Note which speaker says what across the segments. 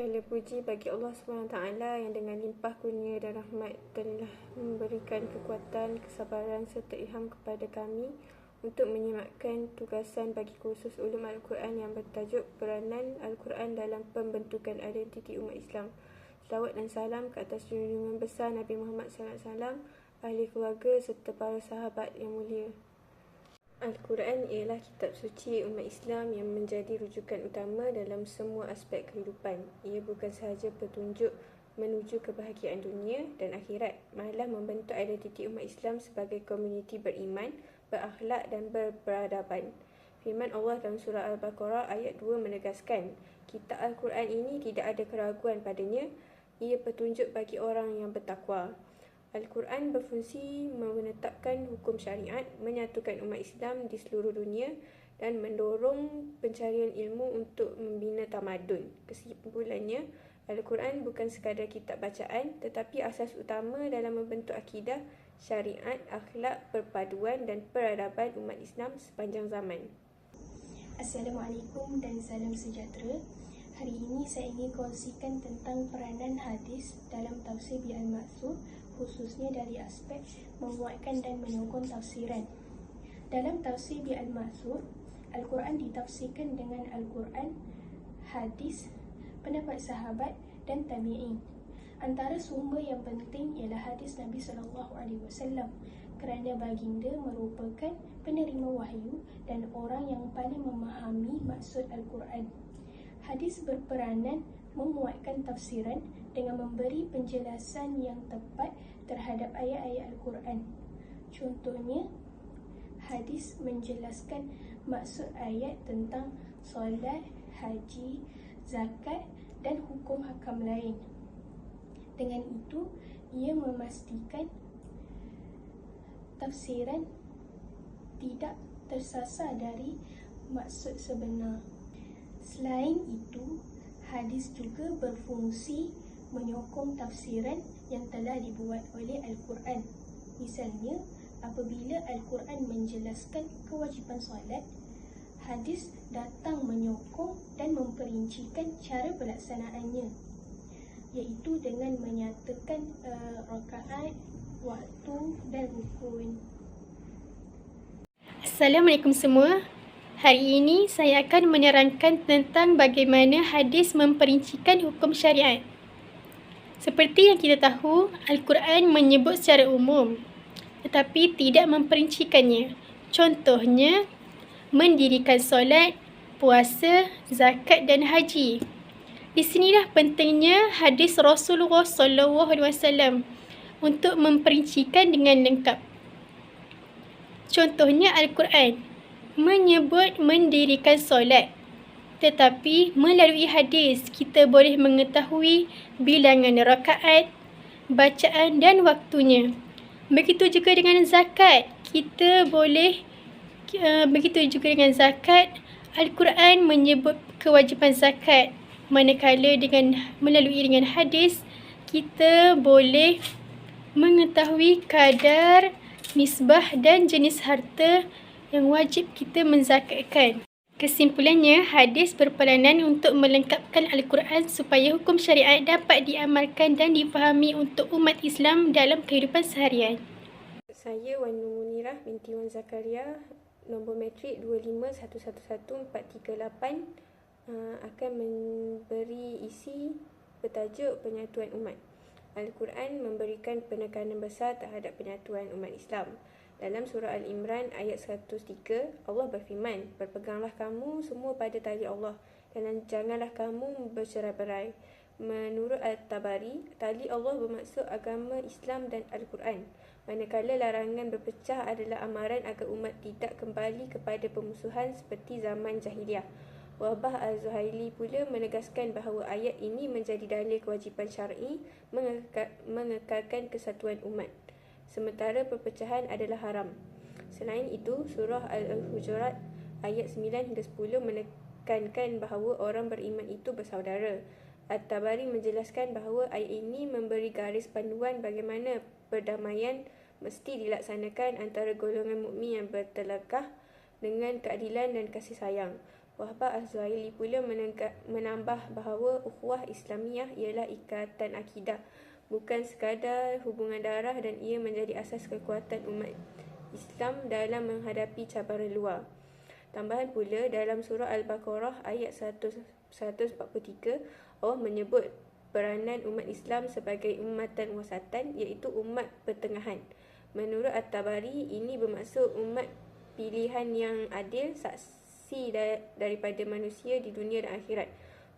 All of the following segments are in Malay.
Speaker 1: Segala puji bagi Allah SWT yang dengan limpah kurnia dan rahmat telah memberikan kekuatan, kesabaran serta ilham kepada kami untuk menyematkan tugasan bagi kursus ulum Al-Quran yang bertajuk Peranan Al-Quran dalam Pembentukan Identiti Umat Islam. Selawat dan salam ke atas junjungan besar Nabi Muhammad SAW, ahli keluarga serta para sahabat yang mulia. Al-Quran ialah kitab suci umat Islam yang menjadi rujukan utama dalam semua aspek kehidupan. Ia bukan sahaja petunjuk menuju kebahagiaan dunia dan akhirat, malah membentuk identiti umat Islam sebagai komuniti beriman, berakhlak dan berperadaban. Firman Allah dalam surah Al-Baqarah ayat 2 menegaskan, kitab Al-Quran ini tidak ada keraguan padanya, ia petunjuk bagi orang yang bertakwa. Al-Quran berfungsi menetapkan hukum syariat, menyatukan umat Islam di seluruh dunia dan mendorong pencarian ilmu untuk membina tamadun. Kesimpulannya, Al-Quran bukan sekadar kitab bacaan tetapi asas utama dalam membentuk akidah, syariat, akhlak, perpaduan dan peradaban umat Islam sepanjang zaman.
Speaker 2: Assalamualaikum dan salam sejahtera. Hari ini saya ingin kongsikan tentang peranan hadis dalam tafsir bi al-Maksud khususnya dari aspek menguatkan dan menyokong tafsiran. Dalam tafsir bi al-Maksud, Al-Quran ditafsirkan dengan Al-Quran, hadis, pendapat sahabat dan tabi'in. Antara sumber yang penting ialah hadis Nabi SAW kerana baginda merupakan penerima wahyu dan orang yang paling memahami maksud Al-Quran. Hadis berperanan menguatkan tafsiran dengan memberi penjelasan yang tepat terhadap ayat-ayat Al-Quran. Contohnya, hadis menjelaskan maksud ayat tentang solat, haji, zakat dan hukum hakam lain. Dengan itu, ia memastikan tafsiran tidak tersasar dari maksud sebenar. Selain itu, hadis juga berfungsi menyokong tafsiran yang telah dibuat oleh Al-Quran. Misalnya, apabila Al-Quran menjelaskan kewajipan solat, hadis datang menyokong dan memperincikan cara pelaksanaannya iaitu dengan menyatakan uh, rakaat, waktu dan rukun.
Speaker 3: Assalamualaikum semua. Hari ini saya akan menerangkan tentang bagaimana hadis memperincikan hukum syariat. Seperti yang kita tahu, Al-Quran menyebut secara umum tetapi tidak memperincikannya. Contohnya, mendirikan solat, puasa, zakat dan haji. Di sinilah pentingnya hadis Rasulullah SAW untuk memperincikan dengan lengkap. Contohnya Al-Quran menyebut mendirikan solat. Tetapi melalui hadis kita boleh mengetahui bilangan rakaat, bacaan dan waktunya. Begitu juga dengan zakat. Kita boleh uh, begitu juga dengan zakat. Al-Quran menyebut kewajipan zakat. Manakala dengan melalui dengan hadis kita boleh mengetahui kadar nisbah dan jenis harta yang wajib kita menzakatkan. Kesimpulannya, hadis berperanan untuk melengkapkan Al-Quran supaya hukum syariat dapat diamalkan dan difahami untuk umat Islam dalam kehidupan seharian.
Speaker 1: Saya Wan Munirah binti Wan Zakaria, nombor metrik 2511438 uh, akan memberi isi bertajuk Penyatuan Umat. Al-Quran memberikan penekanan besar terhadap penyatuan umat Islam. Dalam surah Al-Imran ayat 103, Allah berfirman, Berpeganglah kamu semua pada tali Allah dan janganlah kamu bercerai-berai. Menurut Al-Tabari, tali Allah bermaksud agama Islam dan Al-Quran. Manakala larangan berpecah adalah amaran agar umat tidak kembali kepada pemusuhan seperti zaman jahiliah. Wabah Al-Zuhaili pula menegaskan bahawa ayat ini menjadi dalil kewajipan syar'i mengekalkan kesatuan umat sementara perpecahan adalah haram. Selain itu, surah Al-Hujurat ayat 9 hingga 10 menekankan bahawa orang beriman itu bersaudara. At-Tabari menjelaskan bahawa ayat ini memberi garis panduan bagaimana perdamaian mesti dilaksanakan antara golongan mukmin yang bertelakah dengan keadilan dan kasih sayang. Wahbah Az-Zuhaili pula menambah bahawa ukhuwah Islamiah ialah ikatan akidah, bukan sekadar hubungan darah dan ia menjadi asas kekuatan umat Islam dalam menghadapi cabaran luar. Tambahan pula dalam surah Al-Baqarah ayat 143 Allah menyebut peranan umat Islam sebagai umatan wasatan iaitu umat pertengahan. Menurut At-Tabari ini bermaksud umat pilihan yang adil saksi daripada manusia di dunia dan akhirat.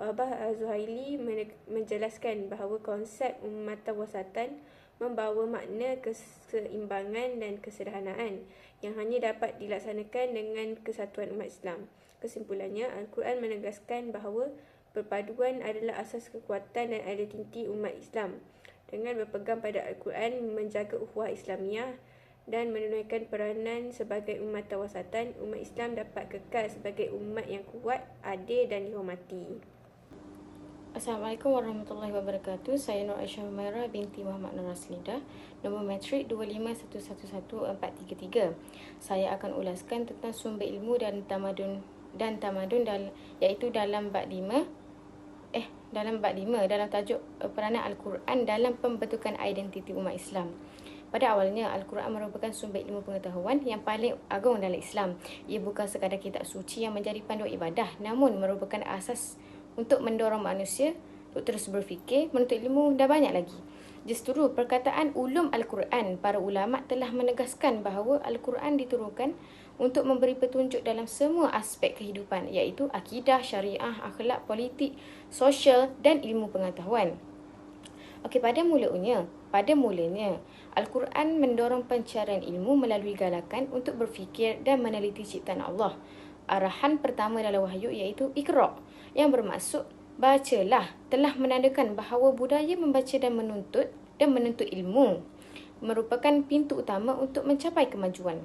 Speaker 1: Wahbah Az-Zuhaili menjelaskan bahawa konsep umatan wasatan membawa makna keseimbangan dan kesederhanaan yang hanya dapat dilaksanakan dengan kesatuan umat Islam. Kesimpulannya, Al-Quran menegaskan bahawa perpaduan adalah asas kekuatan dan identiti umat Islam. Dengan berpegang pada Al-Quran menjaga ukhuwah Islamiah, dan menunaikan peranan sebagai umat tawasatan, umat Islam dapat kekal sebagai umat yang kuat, adil dan dihormati.
Speaker 4: Assalamualaikum warahmatullahi wabarakatuh. Saya Nur Aisyah Humaira binti Muhammad Nur Raslida. Nombor matrik 2511433. Saya akan ulaskan tentang sumber ilmu dan tamadun dan tamadun dal, iaitu dalam bab 5 eh dalam bab 5 dalam tajuk eh, peranan al-Quran dalam pembentukan identiti umat Islam. Pada awalnya, Al-Quran merupakan sumber ilmu pengetahuan yang paling agung dalam Islam. Ia bukan sekadar kitab suci yang menjadi panduan ibadah, namun merupakan asas untuk mendorong manusia untuk terus berfikir, menuntut ilmu dan banyak lagi. Justru perkataan ulum Al-Quran, para ulama telah menegaskan bahawa Al-Quran diturunkan untuk memberi petunjuk dalam semua aspek kehidupan iaitu akidah, syariah, akhlak, politik, sosial dan ilmu pengetahuan. Okey, pada mulanya, pada mulanya, Al-Quran mendorong pencarian ilmu melalui galakan untuk berfikir dan meneliti ciptaan Allah. Arahan pertama dalam wahyu iaitu Iqra' yang bermaksud bacalah telah menandakan bahawa budaya membaca dan menuntut dan menuntut ilmu merupakan pintu utama untuk mencapai kemajuan.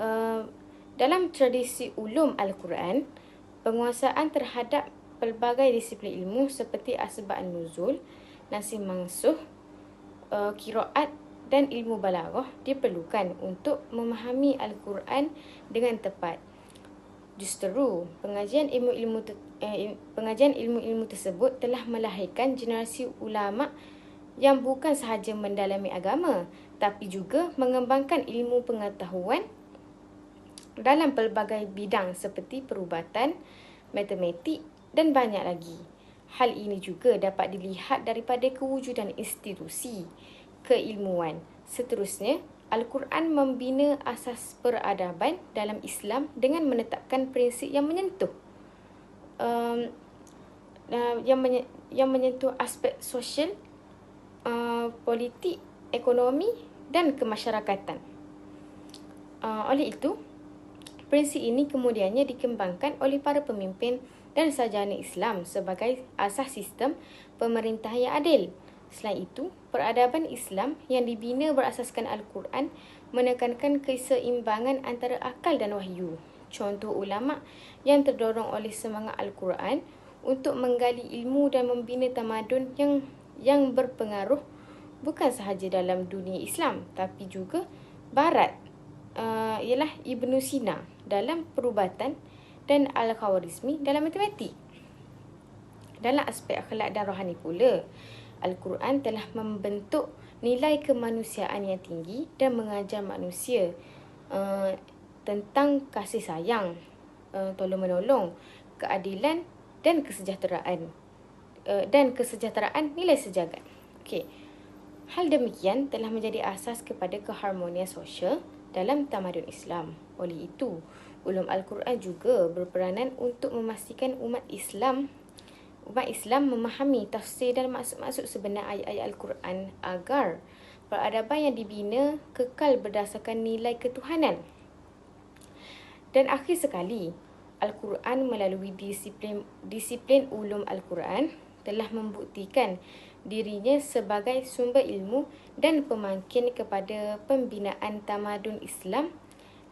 Speaker 4: Uh, dalam tradisi ulum Al-Quran, penguasaan terhadap pelbagai disiplin ilmu seperti asbab nuzul, nasi mangsuh, uh, kiraat dan ilmu balaghah diperlukan untuk memahami Al-Quran dengan tepat. Justru pengajian ilmu-ilmu eh, pengajian ilmu-ilmu tersebut telah melahirkan generasi ulama yang bukan sahaja mendalami agama tapi juga mengembangkan ilmu pengetahuan dalam pelbagai bidang seperti perubatan, matematik dan banyak lagi. Hal ini juga dapat dilihat daripada kewujudan institusi keilmuan. Seterusnya, Al-Quran membina asas peradaban dalam Islam dengan menetapkan prinsip yang menyentuh um, uh, yang, menye- yang menyentuh aspek sosial, uh, politik, ekonomi dan kemasyarakatan. Uh, oleh itu, prinsip ini kemudiannya dikembangkan oleh para pemimpin dan sarjana Islam sebagai asas sistem pemerintah yang adil. Selain itu, peradaban Islam yang dibina berasaskan Al-Quran menekankan keseimbangan antara akal dan wahyu. Contoh ulama yang terdorong oleh semangat Al-Quran untuk menggali ilmu dan membina tamadun yang yang berpengaruh bukan sahaja dalam dunia Islam tapi juga barat uh, ialah Ibnu Sina dalam perubatan dan Al-Khawarizmi dalam matematik. Dalam aspek akhlak dan rohani pula, Al-Quran telah membentuk nilai kemanusiaan yang tinggi dan mengajar manusia uh, tentang kasih sayang, uh, tolong-menolong, keadilan dan kesejahteraan. Uh, dan kesejahteraan nilai sejagat. Okey. Hal demikian telah menjadi asas kepada keharmonian sosial dalam tamadun Islam. Oleh itu, ulum Al-Quran juga berperanan untuk memastikan umat Islam umat Islam memahami tafsir dan maksud-maksud sebenar ayat-ayat Al-Quran agar peradaban yang dibina kekal berdasarkan nilai ketuhanan. Dan akhir sekali, Al-Quran melalui disiplin disiplin ulum Al-Quran telah membuktikan dirinya sebagai sumber ilmu dan pemangkin kepada pembinaan tamadun Islam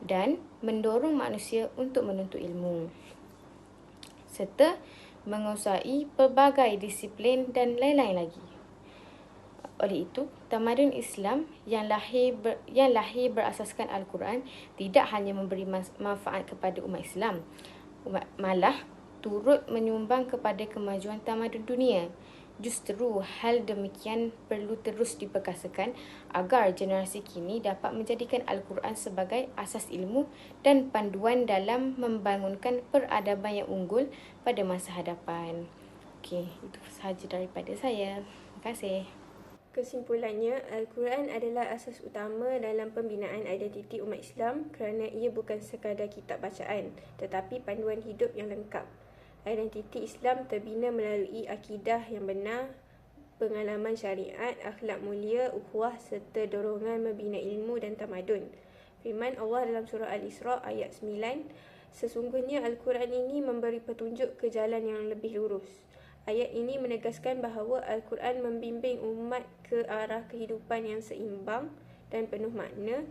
Speaker 4: dan mendorong manusia untuk menuntut ilmu serta menguasai pelbagai disiplin dan lain-lain lagi. Oleh itu, tamadun Islam yang lahir ber, yang lahir berasaskan Al-Quran tidak hanya memberi manfaat kepada umat Islam, malah turut menyumbang kepada kemajuan tamadun dunia. Justru hal demikian perlu terus diperkasakan agar generasi kini dapat menjadikan Al-Quran sebagai asas ilmu dan panduan dalam membangunkan peradaban yang unggul pada masa hadapan. Okey, itu sahaja daripada saya. Terima kasih.
Speaker 1: Kesimpulannya, Al-Quran adalah asas utama dalam pembinaan identiti umat Islam kerana ia bukan sekadar kitab bacaan tetapi panduan hidup yang lengkap. Identiti Islam terbina melalui akidah yang benar, pengalaman syariat, akhlak mulia, ukhuwah serta dorongan membina ilmu dan tamadun. Firman Allah dalam surah Al-Isra ayat 9, Sesungguhnya Al-Quran ini memberi petunjuk ke jalan yang lebih lurus. Ayat ini menegaskan bahawa Al-Quran membimbing umat ke arah kehidupan yang seimbang dan penuh makna.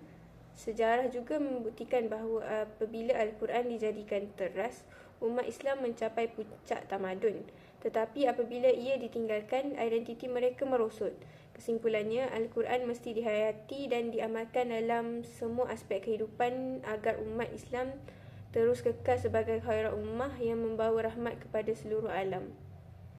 Speaker 1: Sejarah juga membuktikan bahawa apabila Al-Quran dijadikan teras, umat Islam mencapai puncak tamadun. Tetapi apabila ia ditinggalkan, identiti mereka merosot. Kesimpulannya, Al-Quran mesti dihayati dan diamalkan dalam semua aspek kehidupan agar umat Islam terus kekal sebagai khairah ummah yang membawa rahmat kepada seluruh alam.